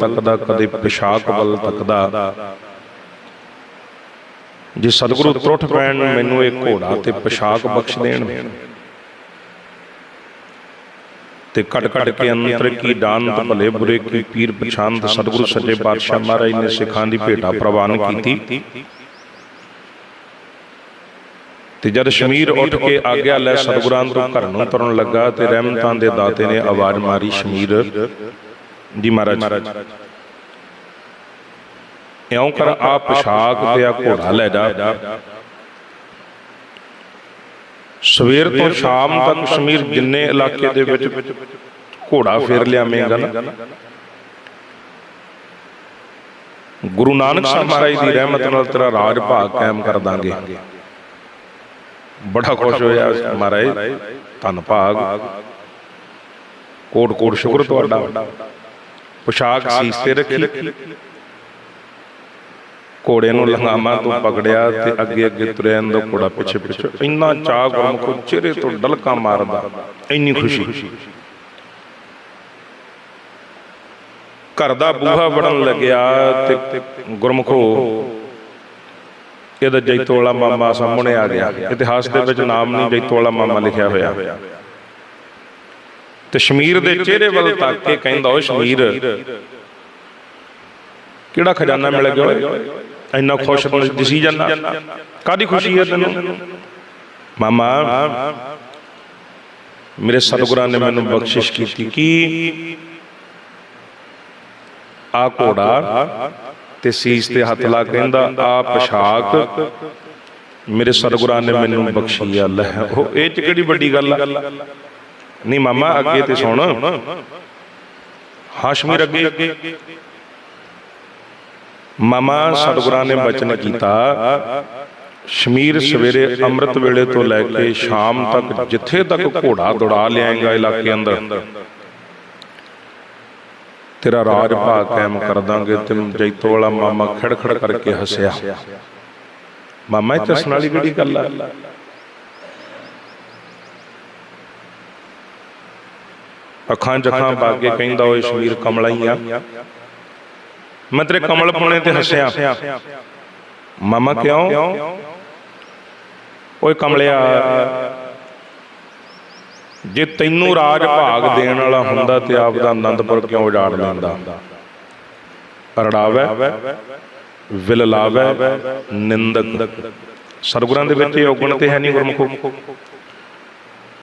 ਤੱਕਦਾ, ਕਦੇ ਪਿਸ਼ਾਕ ਵੱਲ ਤੱਕਦਾ। ਜੇ ਸਤਿਗੁਰੂ ਤਰੁੱਠ ਪੈਣ, ਮੈਨੂੰ ਇਹ ਘੋੜਾ ਤੇ ਪਿਸ਼ਾਕ ਬਖਸ਼ ਦੇਣ। ਤੇ ਘਟ ਘਟ ਕੇ ਅੰਤਰ ਕੀ ਦਾਨਤ ਭਲੇ ਬੁਰੇ ਕੀ ਪੀਰ ਪਛਾਨਤ ਸਤਿਗੁਰੂ ਸੱਚੇ ਪਾਤਸ਼ਾਹ ਮਹਾਰਾਜ ਨੇ ਸਿੱਖਾਂ ਦੀ ਭੇਟਾ ਪ੍ਰਵਾਨ ਕੀਤੀ। ਤੇ ਜਦ ਸ਼ਮੀਰ ਉੱਠ ਕੇ ਆਗਿਆ, ਲੈ ਸਤਿਗੁਰਾਂ ਤੋਂ ਘਰ ਨੂੰ ਤੁਰਨ ਲੱਗਾ ਤੇ ਰਹਿਮਤਾਂ ਦੇ ਦਾਤੇ ਨੇ ਆਵਾਜ਼ ਮਾਰੀ, ਸ਼ਮੀਰ ਜੀ ਮਹਾਰਾਜ। ਇਉਂ ਕਰ ਆ ਪਿਸ਼ਾਕ ਤੇ ਆ ਘੋੜਾ ਲੈ ਜਾ। ਸਵੇਰ ਤੋਂ ਸ਼ਾਮ ਤੱਕ ਸ਼ਮੀਰ ਜਿੰਨੇ ਇਲਾਕੇ ਦੇ ਵਿੱਚ ਘੋੜਾ ਫੇਰ ਲਿਆਵੇਂਗਾ ਨਾ। ਗੁਰੂ ਨਾਨਕ ਸਾਹਿਬ ਮਹਾਰਾਜ ਦੀ ਰਹਿਮਤ ਨਾਲ ਤੇਰਾ ਰਾਜ ਭਾਗ ਕਾਇਮ ਕਰ ਦਾਂਗੇ। ਬੜਾ ਖੁਸ਼ ਹੋਇਆ ਮਹਾਰਾਜ। ਧੰਨ ਭਾਗ। ਕੋਟ ਕੋਟ ਸ਼ੁਕਰ ਤੁਹਾਡਾ। ਪੁਸ਼ਾਕ ਸੀਸ ਤੇ ਰੱਖੀ। ਘੋੜੇ ਨੂੰ ਲੰਗਾਮਾ ਤੋਂ ਪਕੜਿਆ ਤੇ ਅੱਗੇ ਅੱਗੇ ਤੁਰਿਆ ਜਾਂਦਾ ਘੋੜਾ ਪਿੱਛੇ ਪਿੱਛੇ ਇੰਨਾ ਚਾਹ ਗੁਰਮੁਖੋ ਚਿਹਰੇ ਤੋਂ ਡਲਕਾ ਮਾਰਦਾ। ਇੰਨੀ ਖੁਸ਼ੀ। ਘਰ ਦਾ ਬੂਹਾ ਵੜਨ ਲੱਗਿਆ ਤੇ ਗੁਰਮੁਖੋ, ਇਹਦਾ ਜੈਤੋਲਾ ਮਾਮਾ ਸਾਹਮਣੇ ਆ ਗਿਆ। ਇਤਿਹਾਸ ਦੇ ਵਿੱਚ ਨਾਮ ਨਹੀਂ ਜੈਤੋਲਾ ਮਾਮਾ ਲਿਖਿਆ ਹੋਇਆ। ਤੇ ਸ਼ਮੀਰ ਦੇ ਚਿਹਰੇ ਵੱਲ ਤੱਕ ਕੇ ਕਹਿੰਦਾ ਓਏ ਸ਼ਮੀਰ ਕਿਹੜਾ ਖਜ਼ਾਨਾ ਮਿਲ ਗਿਆ ਓਏ? ਇੰਨਾ ਖੁਸ਼ ਦਿਸੀ ਜਾਂਦਾ। ਕਾਦੀ ਖੁਸ਼ੀ ਹੈ ਤੈਨੂੰ? ਮਾਮਾ ਮੇਰੇ ਸਤਿਗੁਰਾਂ ਨੇ ਮੈਨੂੰ ਬਖਸ਼ਿਸ਼ ਕੀਤੀ ਕਿ ਆ ਘੋੜਾ ਤੇ ਸੀਸ ਤੇ ਹੱਥ ਲਾ ਕਹਿੰਦਾ ਆ ਪੋਸ਼ਾਕ ਮੇਰੇ ਸਤਿਗੁਰਾਂ ਨੇ ਮੈਨੂੰ ਬਖਸ਼ੀ ਆ ਲੈ ਉਹ ਇਹ ਚ ਕਿਹੜੀ ਵੱਡੀ ਗੱਲ ਆ? ਨਹੀਂ ਮਾਮਾ ਅੱਗੇ ਤੇ ਸੁਣ। ਹਾਸ਼ਮੀਰ ਅੱਗੇ ਮਾਮਾ ਸਤਿਗੁਰਾਂ ਨੇ ਬਚਨ ਕੀਤਾ। ਸ਼ਮੀਰ ਸਵੇਰੇ ਅੰਮ੍ਰਿਤ ਵੇਲੇ ਤੋਂ ਲੈ ਕੇ ਸ਼ਾਮ ਤੱਕ ਜਿੱਥੇ ਤੱਕ ਘੋੜਾ ਦੌੜਾ ਲਿਆਏਗਾ ਇਲਾਕੇ ਅੰਦਰ। ਤੇਰਾ ਰਾਜ ਭਾਗ ਕਾਇਮ ਕਰ ਦਾਂਗੇ ਤੇ ਜੈਤੋ ਵਾਲਾ ਮਾਮਾ ਖੜ ਖੜ ਕਰਕੇ ਹੱਸਿਆ। ਮਾਮਾ ਇਹ ਚਸਣ ਵਾਲੀ ਕਿਹੜੀ ਗੱਲ ਆ? ਅੱਖਾਂ ਜਖਾਂ ਬਾਗੇ ਕਹਿੰਦਾ ਓਏ ਸ਼ਮੀਰ ਕਮਲਾਈਆਂ ਮੈਂ ਤੇਰੇ ਕਮਲ ਪੁਣੇ ਤੇ ਹੱਸਿਆ। ਮਾਮਾ ਕਿਉਂ? ਓਏ ਕਮਲਿਆ, ਜੇ ਤੈਨੂੰ ਰਾਜ ਭਾਗ ਦੇਣ ਵਾਲਾ ਹੁੰਦਾ ਤੇ ਆਪ ਦਾ ਆਨੰਦਪੁਰ ਕਿਉਂ ਉਜਾੜ ਲੈਂਦਾ? ਰੜਾਵੇ, ਵਿਲ ਲਾਵੇ, ਨਿੰਦਕ। ਸਰਗੁਰਾਂ ਦੇ ਵਿੱਚ ਇਹ ਔਗਣ ਤੇ ਹੈ ਨਹੀਂ ਗੁਰਮੁਖੋ।